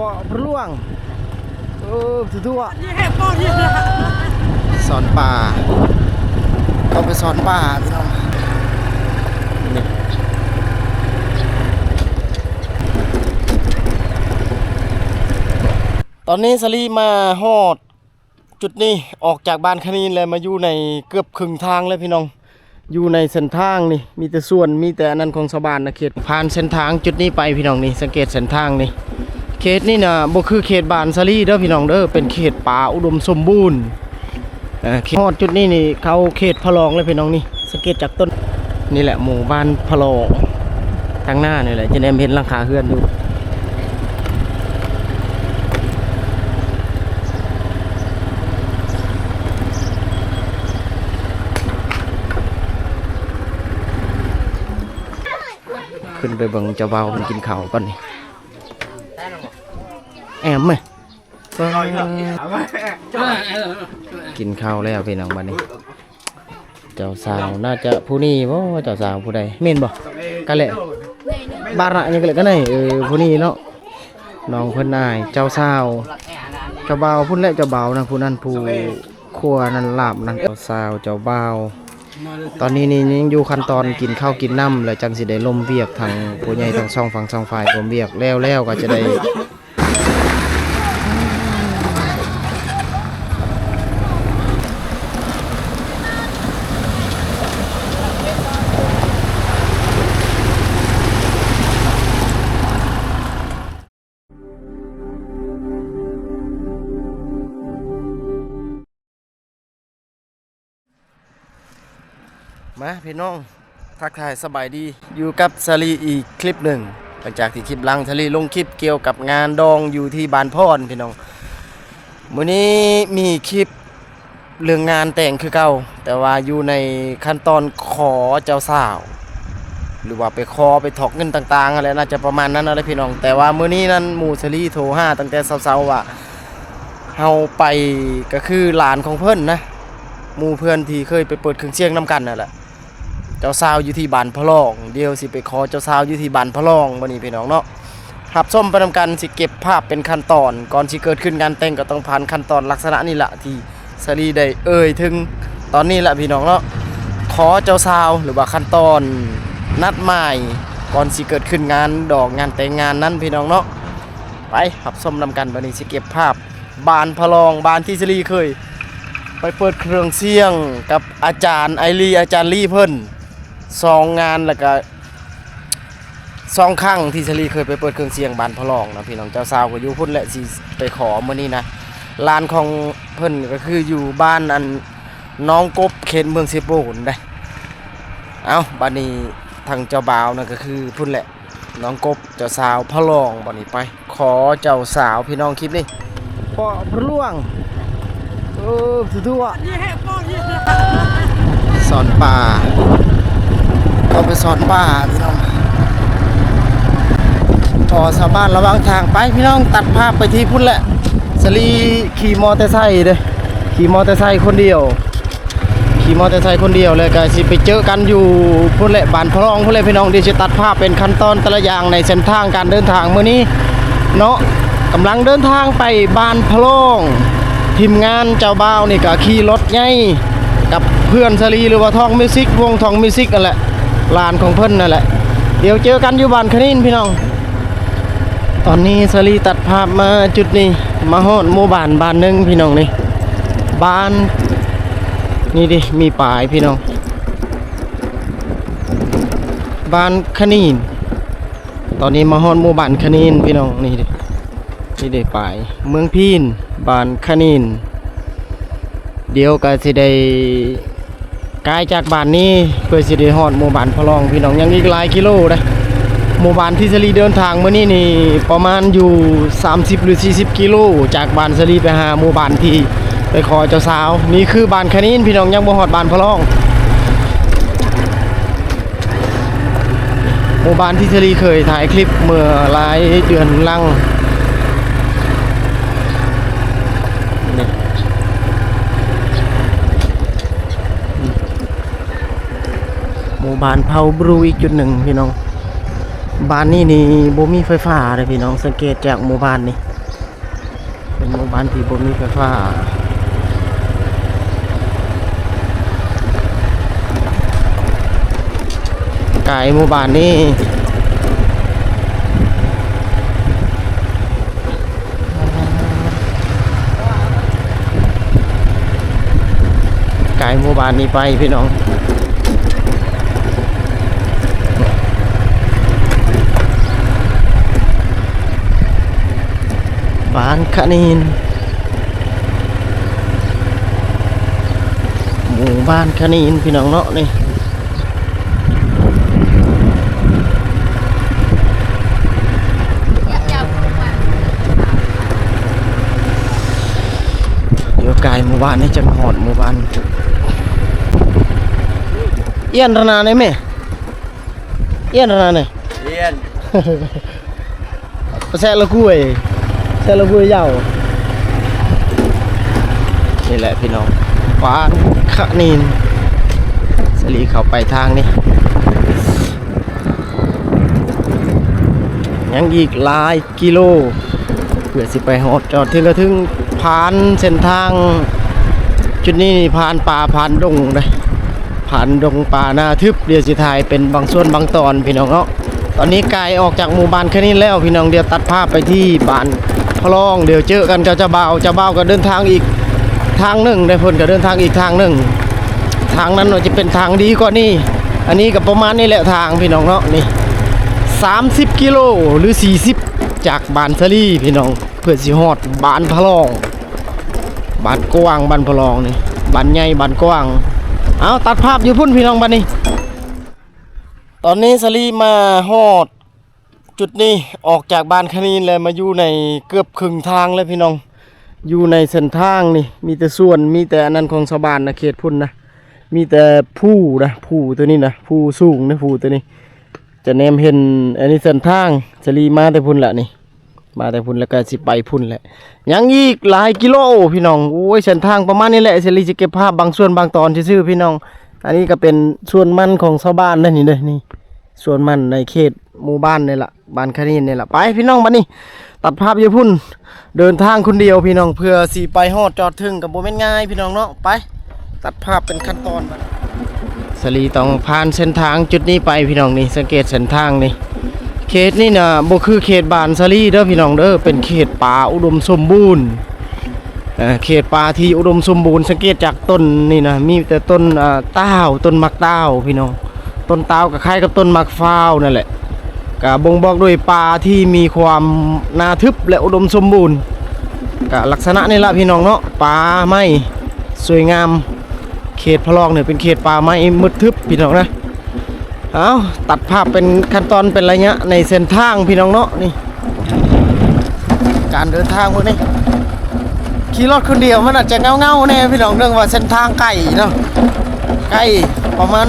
ปอพล่วงเออทั่วนี่แค่ป้อนนี่นะๆสอนป่าต้องไปสอนป่าพี่น้องนี่ตอนนี้สลีมาฮอด จุดนี้ออกจากบ้านคณีนเลยมาอยู่ในเกือบครึ่งทางเลยพี่น้อง อยู่ในเส้นทางนี่ มีแต่ส่วนมีแต่อันนั้นของชาวบ้านนะเขตผ่านเส้นทางจุดนี้ไปพี่น้องนี่สังเกตเส้นทางนี่ เขตนี่นะบ่คือเขตบ้านสลีเด้อพี่น้องเด้อเป็นเขตป่าอุดมสมบูรณ์เอ่อเขตฮอดจุดนี้นี่เขาเขตพะลองเลยพี่น้องนี่สังเกตจากต้นนี่แหละหมู่บ้านพะลองทางหน้านี่แหละจะได้เห็นหลังคาเฮือนอยู่ขึ้นไปเบิ่งเจ้าเบามันกินข้าวก่อนนี่ แอมไหมกินข้าวแล้วพี่น้องบัดนี้ เจ้าสาวน่าจะผู้นี้บ่เจ้าสาวผู้ใดเม่นบ่กันแหละบาระยังกันเลยกันไหนเออผู้นี้เนาะน้องเพิ่นนายเจ้าสาวเจ้าเบาพุ่นแหละเจ้าเบานะผู้นั้นผู้ครัวนั่นลาบนั่นเจ้าสาวเจ้าเบาตอนนี้นี่ยังอยู่ขั้นตอนกินข้าวกินน้ำแล้วจังสิได้ลมเวียกทางผู้ใหญ่ทั้งสองฝั่งสองฝ่ายลมเวียกแล้วแล้วก็จะได้ มาพี่น้องทักทายสบายดีอยู่กับสลีอีกคลิปหนึ่งหลังจากที่คลิปลังสลีลงคลิปเกี่ยวกับงานดองอยู่ที่บานพรพี่น้องมื้อนี้มีคลิปเรื่องงานแต่งคือเก่าแต่ว่าอยู่ในขั้นตอนขอเจ้าสาว หรือว่าไปคอไปถอกเงินต่างๆอะไรน่าจะประมาณนั้นอะไรพี่น้อง แต่ว่ามื้อนี้นั้นหมู่สลีโทรห้าตั้งแต่เช้าๆว่าเฮาไปก็คือหลานของเพิ่อนนะหมู่เพื่อนที่เคยไปเปิดเครื่องเสียงนํกันนั่นแหละ เจ้าสาวอยู่ที่บ้านพะลองเดี๋ยวสิไปขอเจ้าสาวอยู่ที่บ้านพะลองวันนี้พี่น้องเนาะหับส้มไปทำกันสิเก็บภาพเป็นขั้นตอน ก่อนสิเกิดขึ้นงานแต่งก็ต้องผ่านขั้นตอนลักษณะนี้แหละที่สรีได้เอ่ยถึงตอนนี้แหละพี่น้องเนาะขอเจ้าสาวหรือว่าขั้นตอนนัดหมายก่อนสิเกิดขึ้นงานดอกงานแต่งงานนั้นพี่น้องเนาะไปหับส้มนำกันวันนี้สิเก็บภาพบ้านพะลองบ้านที่สรีเคย ไปเปิดเครื่องเสียงกับอาจารย์ไอรีอาจารย์ลี่เพิ่น สองงานแล้วก็สองครั้งที่ชลีเคยไปเปิดเครื่องเสียงบานพลองนะพี่น้องเจ้าสาวก็อยู่พุ่นแหละสิไปขอมื้อนี้นะลานของเพิ่นก็คืออยู่บ้านอันน้องกบเขตเมืองเซโปนได้เอาบัดนี้ทางเจ้าบ่าวนั่นก็คือพุ่นแหละน้องกบเจ้าสาวพะลองบัดนี้ไป ขอเจ้าสาวพี่น้องคลิปนี้ปอพะล่วงเออทั่วสอนป่า ไปสอนป่าพี่น้องพอชาวบ้านระวังทางไปพี่น้องตัดภาพไปที่พุ่นแหละสลีขี่มอเตอร์ไซค์เด้ขี่มอเตอร์ไซค์คนเดียว ขี่มอเตอร์ไซค์คนเดียวเลยก็สิไปเจอกันอยู่พุ่นแหละบ้านพะลองพุ่นแหละพี่น้องเดี๋ยวจะตัดภาพเป็นขั้นตอนแต่ละอย่างในเส้นทางการเดินทางเมื้อนี้เนาะกำลังเดินทางไปบ้านพะลองทีมงานเจ้าบ่าวนี่ก็ขี่รถใหญ่กับเพื่อนสลีหรือว่าทองมิวสิกวงทองมิวสิกนั่นแหละ ลานของเพิ่นนั่นแหละ เดี๋ยวเจอกันอยู่บ้านคณินพี่น้อง ตอนนี้สลีตัดภาพมาจุดนี้ มาฮอดหมู่บ้านบ้านหนึงพี่น้องนี่บ้าน นี่ดิมีป่ายพี่น้อง บ้านคณินตอนนี้มาฮอดหมู่บ้านคณินพี่น้องนี่ดินี่ดิป่ายเมืองพีนบ้านคณินเดี๋ยวก็สิได้ กายจากบ้านนี้เพื่อสิได้ฮอดหมู่บ้านพะลองพี่น้องยังอีกหลายกิโลนะหมู่บ้านที่สลีเดินทางมื้อนี้นี่ประมาณอยู่ 30 หรือ 40 กิโล จากบ้านสลีไปหาหมู่บ้านที่ไปขอเจ้าสาว นี่คือบ้านคณินพี่น้องยังบ่ฮอดบ้านพะลองหมู่บ้านที่สลีเคยถ่ายคลิปเมื่อหลายเดือนลัง มู่บ้านเผาบรูอีกจุดหนึ่งพี่น้องบ้านนี้นี่บ่มีไฟฟ้าเลยพี่น้องสังเกตจากหมู่บ้านนี่เป็นหมู่บ้านที่บ่มีไฟฟ้ากายหมู่บ้านนี่กายหมู่บ้านนี้ไปพี่น้อง บ้านคณินหมู่บ้านคณินพี่น้องเนาะนี่เดี๋ยวกายหมู่บ้านนี่จะหอดหมู่บ้านเอี้ยนธนาเนี่ยแม่เอี้ยนธนาเนี่ยเรียนแซ่ละกล้วย แซ่ละกล้วยาวนี่แหละพี่น้องหวานขะนินสลีเขาไปทางนี้ยังอีกหลายกิโลเพื่อสิไปฮอดจอดถึงก็ถึงผ่านเส้นทาง จุดนี้ผ่านป่าผ่านดงเลยผ่านดงป่าหน้าทึบเดียวสิถ่ายเป็นบางส่วนบางตอนพี่น้องเนาะตอนนี้กายออกจากหมู่บ้านแค่นี้แล้วพี่น้องเดียวตัดภาพไปที่บ้าน พลองเดี๋ยวเจอกันกับเจ้าบ่าวเจ้าบ่าวก็เดินทางอีกทางหนึ่งได้เพิ่นก็เดินทางอีกทางหนึ่งทางนั้นว่าจะเป็นทางดีกว่านี้อันนี้ก็ประมาณนี้แหละทางพี่น้องเนาะนี่30 กิโลหรือ 40 จากบานสลีพี่น้องเพื่อสิฮอดบานพลองบานกว้างบานพลองนี่บานใหญ่บานกว้างเอาตัดภาพอยู่พุ่นพี่น้องบันนี้ ตอนนี้สลีมาฮอด จุดนี้ออกจากบานคณีนเลยมาอยู่ในเกือบครึ่งทางเลยพี่น้อง อยู่ในเส้นทางนี่ มีแต่ส่วนมีแต่อันนั้นของชาวบ้านนะเขตพุ่นนะ มีแต่ผู้นะผู้ตัวนี้นะผู้สูงนะผู้ตัวนี้ จะแนมเห็นอันนี้เส้นทางสลีมาแต่พุ่นละนี่ มาแต่พุ่นแล้วก็สิไปพุ่นแหละยังอีกหลายกิโลพี่น้องโอ้ยเส้นทางประมาณนี้แหละสลีจะเก็บภาพบางส่วนบางตอนซื่อพี่น้อง อันนี้ก็เป็นส่วนมันของชาวบ้านนั่นนี่เลยนี่ ส่วนมันในเขตหมู่บ้านนี่แหละบ้านคณีนนี่แหละไปพี่น้องมานี่ตัดภาพอยู่พุ่น เดินทางคนเดียวพี่น้องเพื่อสีไปฮอดจอดถึงกับโบแม่นง่ายพี่น้องเนาะไป ตัดภาพเป็นขั้นตอนมาสลีต้องผ่านเส้นทางจุดนี้ไปพี่น้องนี่สังเกตเส้นทางนี่เขตนี่นะบ่คือเขตบ้านสลีเด้อพี่น้องเด้อเป็นเขตป่าอุดมสมบูรณ์เขตป่าที่อุดมสมบูรณ์สังเกตจากต้นนี่นะมีแต่ต้นอ่าต้าวต้นมักต้าวพี่น้อง ต้นตาวกับคล้ายกับต้นมักฟ้าวนั่นแหละกะบ่งบอกด้วยป่าที่มีความนาทึบและอุดมสมบูรณ์กะลักษณะนี่ละพี่น้องเนาะป่าไม้สวยงามเขตพะลองเนี่ยเป็นเขตป่าไม้มืดทึบพี่น้องนะเอาตัดภาพเป็นขั้นตอนเป็นระยะในเส้นทางพี่น้องเนาะนี่การเดินทางพวกนี้ขี่รถคนเดียวมันอาจจะเงาเงาๆแน่พี่น้องเรื่องว่าเส้นทางไกลเนาะไกลประมาณ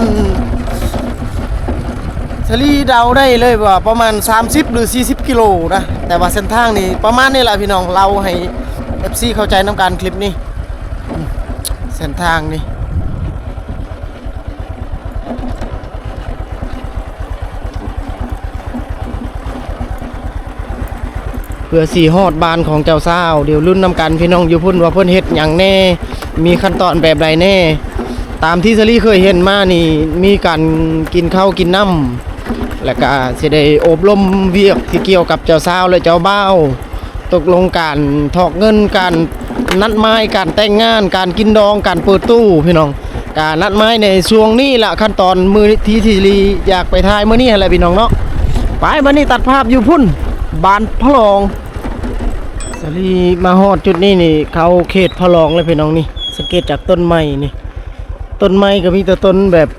ทอรี่เดาได้เลยว่าประมาณ 30 หรือ 40 กิโลนะ แต่ว่าเส้นทางนี่ประมาณนี้แหละพี่น้องเราให้ FC เข้าใจน้ำการคลิปนี้เส้นทางนี่เพื่อสีฮอดบานของเจ้าสาวเดี๋ยวรุ่นนำกันพี่น้องอยู่พุ่นว่าเพิ่นเฮ็ดอย่างแน่ มีขั้นตอนแบบใดแน่ ตามที่ซลี่เคยเห็นมานี่ มีการกินข้าวกินน้ำ แล้วก็สิได้อบรมเวียกที่เกี่ยวกับเจ้าสาวและเจ้าบ่าวตกลงการถอกเงินการนัดไม้การแต่งงาน การกินดองการเปิดตู้พี่น้องการนัดไม้ในช่วงนี้ละขั้นตอนมือที่ที่ลีอยากไปทายมื้อนี้อะไรพี่น้องเนาะไปมื้อนี้ตัดภาพอยู่พุ่นบานพะลองสลีมาฮอดจุดนี้นี่ เขาเขตพะลองเลยพี่น้องนี่สังเกตจากต้นไม้นี่ ต้นไม้ก็มีแต่ต้นแบบ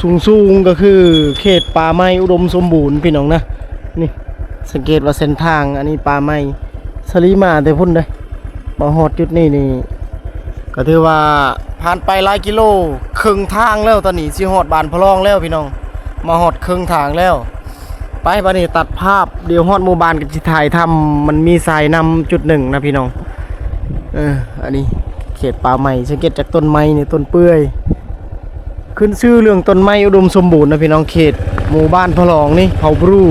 สูงๆก็คือเขตป่าไม้อุดมสมบูรณ์พี่น้องนะนี่สังเกตว่าเส้นทางอันนี้ป่าไม้สลีมาแต่พุ่นเลยมาฮอดจุดนี้นี่ ก็ถือว่าผ่านไปหลายกิโลครึ่งทางแล้วตอนนี้สิฮอดบานพะลองแล้วพี่น้อง มาฮอดครึ่งทางแล้ว ไปบัดนี้ตัดภาพเดี๋ยวฮอดหมู่บ้านกันสิถ่ายทำมันมีสายนำจุดหนึ่งนะพี่น้องเอออันนี้เขตป่าไม้สังเกตจากต้นไม้นี่ต้นเปื่อย ขึ้นชื่อเรื่องต้นไม้อุดมสมบูรณ์นะพี่น้องเขตหมู่บ้านพะลองนี่เผาบรู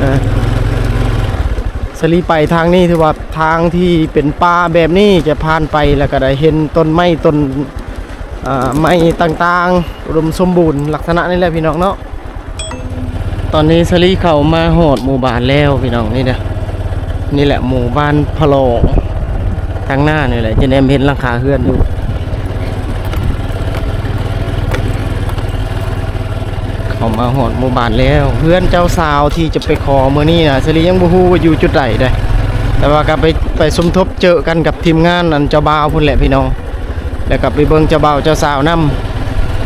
เออสลีไปทางนี้ถือว่าทางที่เป็นป่าแบบนี้จะผ่านไปแล้วก็ได้เห็นต้นไม้ต้นอ่าไม้ต่างๆอุดมสมบูรณ์ลักษณะนี่แหละพี่น้องเนาะตอนนี้สลีเข้ามาโหดหมู่บ้านแล้วพี่น้องนี่เด้อนี่แหละหมู่บ้านพะโลงทางหน้านี่แหละจะแนมเห็นหลังคาเฮือนอยู่ เข้ามาหอดหมู่บ้านแล้ว เพื่อนเจ้าสาวที่จะไปขอเมื่อนี้นะสลียังบ่ฮู้ว่าอยู่จุดใดเด้แต่ว่าก็ไปไปสมทบเจอกันกับทีมงานอันเจ้าบ่าวพุ่นแหละพี่น้อง แล้วก็ไปเบิ่งเจ้าบ่าวเจ้าสาวนํ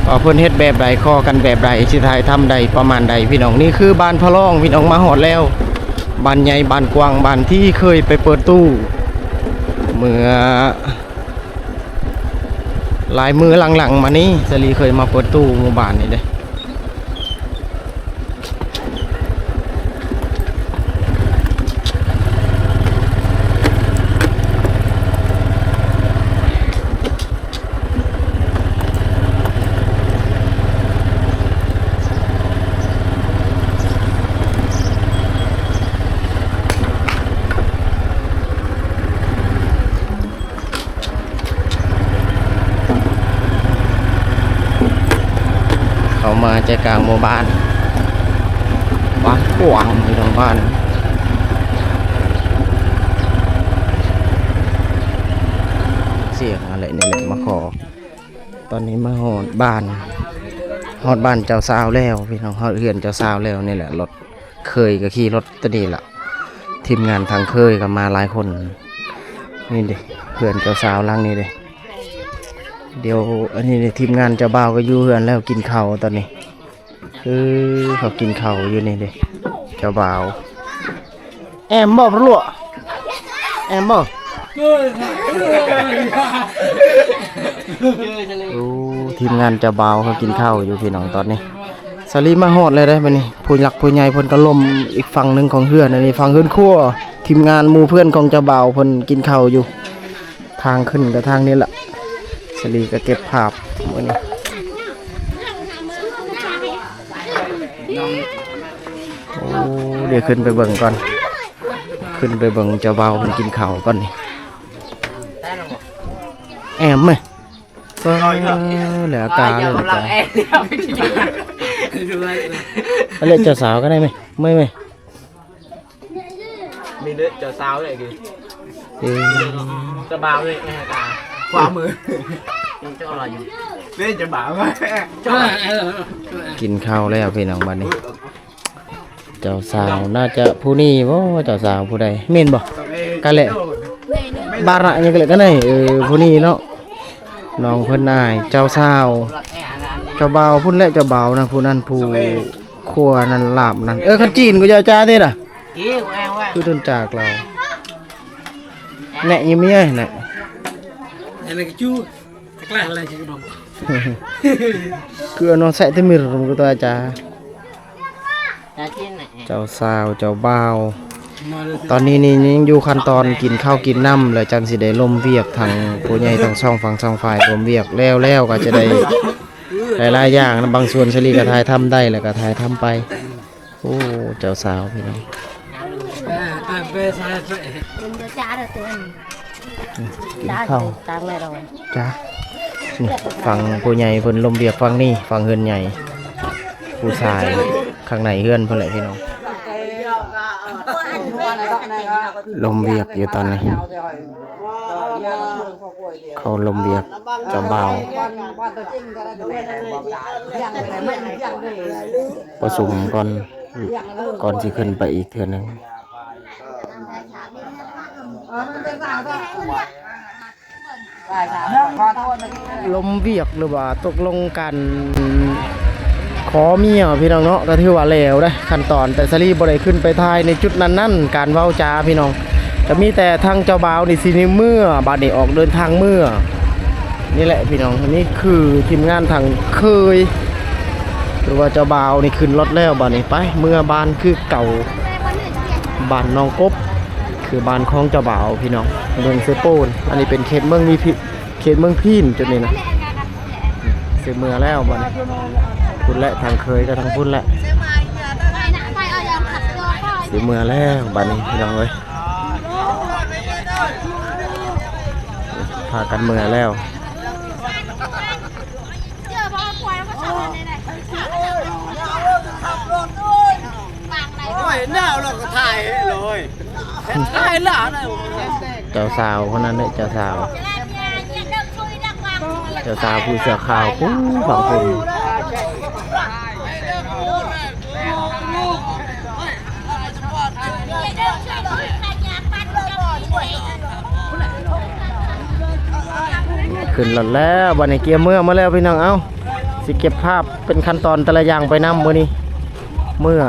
ว่าเพิ่นเฮ็ดแบบใดขอกันแบบใดสิถ่ายทำใดประมาณใดพี่น้องนี่คือบ้านพะล่องพี่น้องมาหอดแล้วบ้านใหญ่บ้านกว้างบ้านที่เคยไปเปิดตู้เมื่อหลายมือหลังๆ มานี้สลีเคยมาเปิดตู้หมู่บ้านนี่เด้ ใจกลางหมู่บ้านบ้านกว้างอยู่ตรงบ้านเสียงอะไรนี่แหละมาขอ ตอนนี้มาหอดบ้านหอดบ้านเจ้าสาวแล้วพี่น้องหอดเรือนเจ้าสาวแล้วนี่แหละรถเคยก็ขี่รถตัวนี้ละทีมงานทางเคยก็มาหลายคน นี่เด็เพื่อนเจ้าสาวล่างนี่เด็เดี๋ยวอันนี้ทีมงานเจ้าบ่าวก็อยู่เฮือนแล้วกินข้าวตอนนี้ คือเขากินข้าวอยู่นี่เด็เจ้าบ่าว แอมบอกรัวแอมบอกโอ้ทีมงานเจะเบาวเขากินข้าวอยู่พี่น้องตอนนี้สลีมาฮอดเลยได้ไหมนี่ผู้หลักผู้ใหญ่เพิ่นก็ลมอีกฝั่งหนึ่งของเฮือนอันนี้ฝั่งเฮือนครัวทีมงานหมู่เพื่อนของเจ้าบ่าวเพิ่นกินข้าวอยู่ ทางขึ้นกับทางนี้แหละสลีก็เก็บภาพมื้อนี้ เดี๋ยวขึ้นไปเบิ่งก่อน ขึ้นไปเบิ่งเจ้าบ่าวเพิ่นกินข้าวก่อนนี่แอมไหมก็เหลือากาเลยเหลือากาอะไรเจ้าสาวก็ได้ไหมไม่ไหมมีเนื้อจะซาวเลยคือเอ้ยจะบาวเลยแม่ตาขวามือจะอร่อยอยู่เล่นจะบาวไหมจะกินข้าวแล้วพี่น้องบ้านนี้เจ้าสาวน่าจะผู้นี้บ่เจ้าสาวผู้ใดเม่นบ่กันแหละบาระยังกันเลยกันไหนเออผู้นี้เนาะน้องเพิ่นนายเจ้าสาวเจ้าบ่าวพุ่นแหละเจ้าบ่าวนะผู้นั้นผู้ครัวนั่นลาบนั่นเออคันจีนกูจะเอาจ้าเด้ล่ะกี้แม่ว่าคือต้นจากเราแหนะยังไม่ใช่แหนะอะไรกันจูกล้าอะไรกันบ้างคือเอาน้องใส่ที่มือผมก็ตัวอาจา รย์จะกินไหนเจ้าสาวเจ้าบ่าวมาเลยตอนนี้นี่ยังอยู่ขั้นตอนกินข้าวกินน้ำเลยจังสิได้ลมเวียกทางผู้ใหญ่ทางช่องฝั่งช่องฝ่ายลมเวียกแล้วแล้วก็จะได้หลายๆอย่างนะบางส่วนชลีก็ถ่ายทำได้แล้วก็ถ่ายทำไปโอ้เจ้าสาวพี่น้องอ่าไปใส่ไป Đừng cho cha được tiền กิน Cha ข้าว thì tao này rồi จ้านี่ฝั่งผู้ใหญ่เพิ่นลมเวียกฝั่งนี้ฝั่งเฮือนใหญ่ผู้ชาย ข้างในเฮือนเพิ่นแหละพี่น้องลมเวียกอยู่ตอนนี้เขาลมเวียกจ้าบ่าประสุมก่อนก่อนสิขึ้นไปอีกเทื่อนึงลมเวียกหรือว่าตกลงกัน อเมียพี่น้องเนาะก็ถือว่าแล้วได้ขั้นตอนแต่สลีบ่ได้ขึ้นไปทายในจุดนั้นนั่นการเว้าจาพี่น้องจะมีแต่ทางเจ้าบ่าวนี่สินเมื่อบาดนี้ออกเดินทางเมื่อ นี่แหละพี่น้องอันนี้คือทีมงานทางเคยหรือว่าเจ้าบ่าวนี่ขึ้นรถแล้วบาดนี้ไป เมื่อบ้านคือเก่าบ้านน้องกบ คือบ้านของเจ้าบ่าวพี่น้องเมืองเซโปนอันนี้เป็นเขตเมืองมีพิเขตเมืองพีนจุดนี้นะเสียเมื่อแล้วบ้านนี้ พุ่นและทางเคยก็ทางพุ่นแหละสีเมื่อแล้วบ้านนี้พี่น้องเอ้ยพากันเมื่อแล้วเจ้าสาวคนนั้นเนี่ยเจ้าสาว เจ้าสาวผู้เสือขาวผู้ฝังผม ขึ้นแล้ววันนี้เกียร์เมื่อมาแล้วพี่น้องเอ้าสิเก็บภาพเป็นขั้นตอนแต่ละอย่างไปนำมือนี้เมื่อ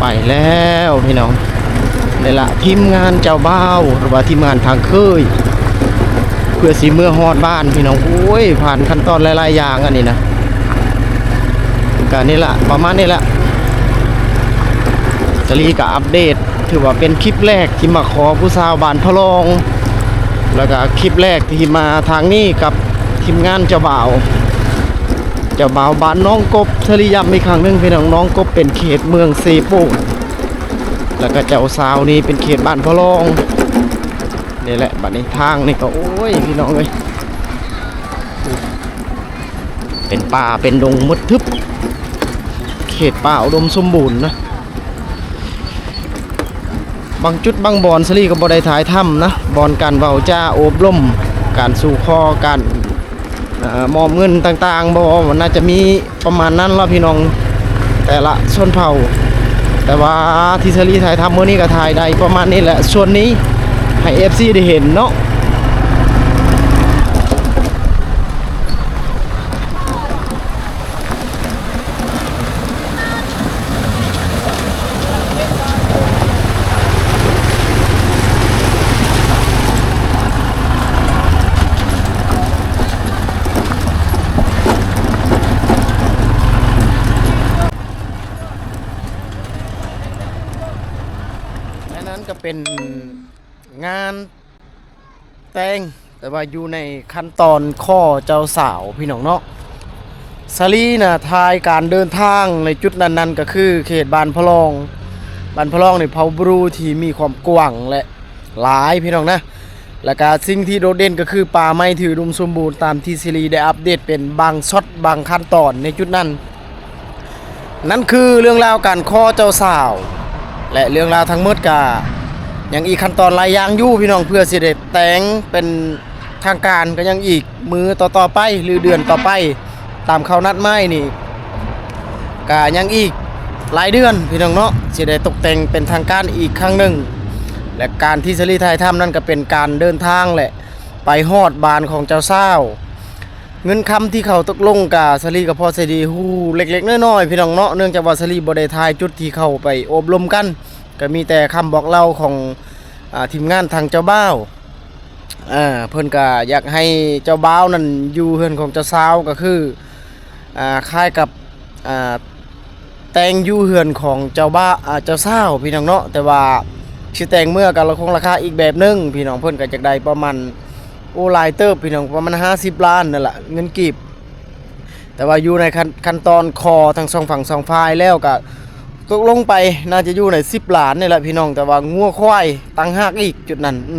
ไปแล้วพี่น้องนี่ละทีมงานเจ้าเบ้าหรือว่าทีมงานทางเคยเพื่อสีเมื่อฮอดบ้านพี่น้องโอ้ยผ่านขั้นตอนหลายๆอย่างอันนี้นะ การนี่แหละประมาณนี้แหละจะรีกับอัปเดต ถือว่าเป็นคลิปแรกที่มาขอผู้สาวบานพะลอง แล้วก็คลิปแรกที่มาทางนี้กับทีมงานเจ้าบ่าวเจ้าบ่าวบ้านน้องกบทะลียำอีกครั้งหนึงพี่น้องน้องกบเป็นเขตเมืองเซโปแล้วก็เจ้าสาวนี่เป็นเขตบ้านพะลองนี่แหละบัดนี้ทางนี่ก็โอ้ยพี่น้องเอ้ยเป็นป่าเป็นดงมดทึบ เขตป่าอุดมสมบูรณ์นะบางจุดบางบอนสลีก็บ่ได้ถ่ายถ้ำนะบอนการเว้าจ้าโอบล่ม การสู่คอการเอ่อมอบเงินต่างๆบ่มันน่าจะมีประมาณนั้นล้วพี่น้องแต่ละชนเผ่า แต่ว่าที่สลีถ่ายทำเมื่อนี้ก็ถ่ายได้ประมาณนี้แหละส่วนนี้ให้ FC ได้เห็นเนาะ เป็นงานแต่งแต่ว่าอยู่ในขั้นตอนข้อเจ้าสาวพี่น้องเนาะสลีนะทายการเดินทางในจุดนั้นๆ ก็คือเขตบานพะลองบานพะลองในเผาบรูที่มีความกว้างและหลายพี่น้องนะแล้วก็สิ่งที่โดดเด่นก็คือป่าไม้ถือดุมสมบูรณ์ตามที่ซีรีได้อัปเดตเป็นบางช็อตบางขั้นตอนในจุดนั้น นั่นคือเรื่องราวการข้อเจ้าสาว และเรื่องราวทั้งหมดก็ ยังอีกขั้นตอนหลายอย่างอยู่พี่น้องเพื่อสิได้แต่งเป็นทางการก็ยังอีกมือต่อๆไปหรือเดือนต่อไป ตามเขานัดไม้นี่ก็ยังอีกหลายเดือนพี่น้องเนาะสิได้ตกแต่งเป็นทางการอีกครั้งหนึ่งและการที่สลีไทยทำนั่นก็เป็นการเดินทางแหละไปฮอดบานของเจ้าเศร้าวเงินคำที่เขาตกลงกับสลีกับพ่อเสดีฮู้เล็กๆน้อยๆพี่น้องเนาะเนื่องจากว่าสลีบ่ได้ทายจุดที่เขาไปอบรมกัน ก็มีแต่คำบอกเล่าของอทีมงานทางเจ้าบ่าวอ่าเพิ่นก็อยากให้เจ้าบ่าวนั่นอยู่เฮือนของเจ้าสาวก็คืออ่าคล้ายกับอ่าแต่งอยู่เฮือนของเจ้าบ้าเจ้าสาวพี่น้องเนาะแต่ว่าชื่อแต่งเมื่อกันละคงราคาอีกแบบหนึงพี่น้องเพิ่นก็จากได้ประมาณโอ้หลายเติบพี่น้องประมาณ50 ล้านนั่นแหละเงินกีบแต่ว่าอยู่ในขั้นขั้นตอนคอทั้งสองฝั่งสองฝ่ายแล้วก็ ตกลงไปน่าจะอยู่ใน10ล้านนี่แหละพี่น้องแต่ว่างัวควายตั้งหากอีกจุดนั้นอื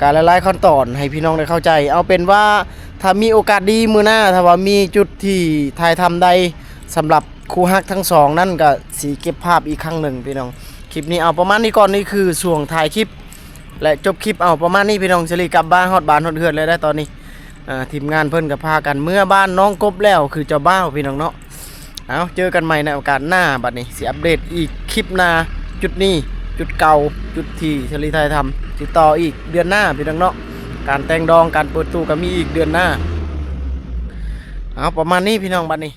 การหลายขั้นตอนให้พี่น้องได้เข้าใจ เอาเป็นว่าถ้ามีโอกาสดีมือหน้าถ้าว่ามีจุดที่ถ่ายทำได้สำหรับคู่ฮักทั้งสองนั่นก็สีเก็บภาพอีกครั้งหนึ่งพี่น้องคลิปนี้เอาประมาณนี้ก่อนนี่คือช่วงถ่ายคลิป และจบคลิปเอาประมาณนี้พี่น้องเฉลีกลับบ้านฮอดบ้านฮอดเฮือนเลยได้ตอนนี้ทีมงานเพิ่นกับพากันเมื่อบ้านน้องกบแล้วคือเจ้าบ้าวพี่น้องเนาะ เอาเจอกันใหม่ในโอกาสหน้าบัดนี้สิอัปเดตอีกคลิปหน้าจุดนี้จุดเก่าจุดที่ชลีไทยทำติดต่ออีกเดือนหน้าพี่น้องเนาะการแต่งดองการเปิดตู้ก็มีอีกเดือนหน้าเอาประมาณนี้พี่น้องบัดนี้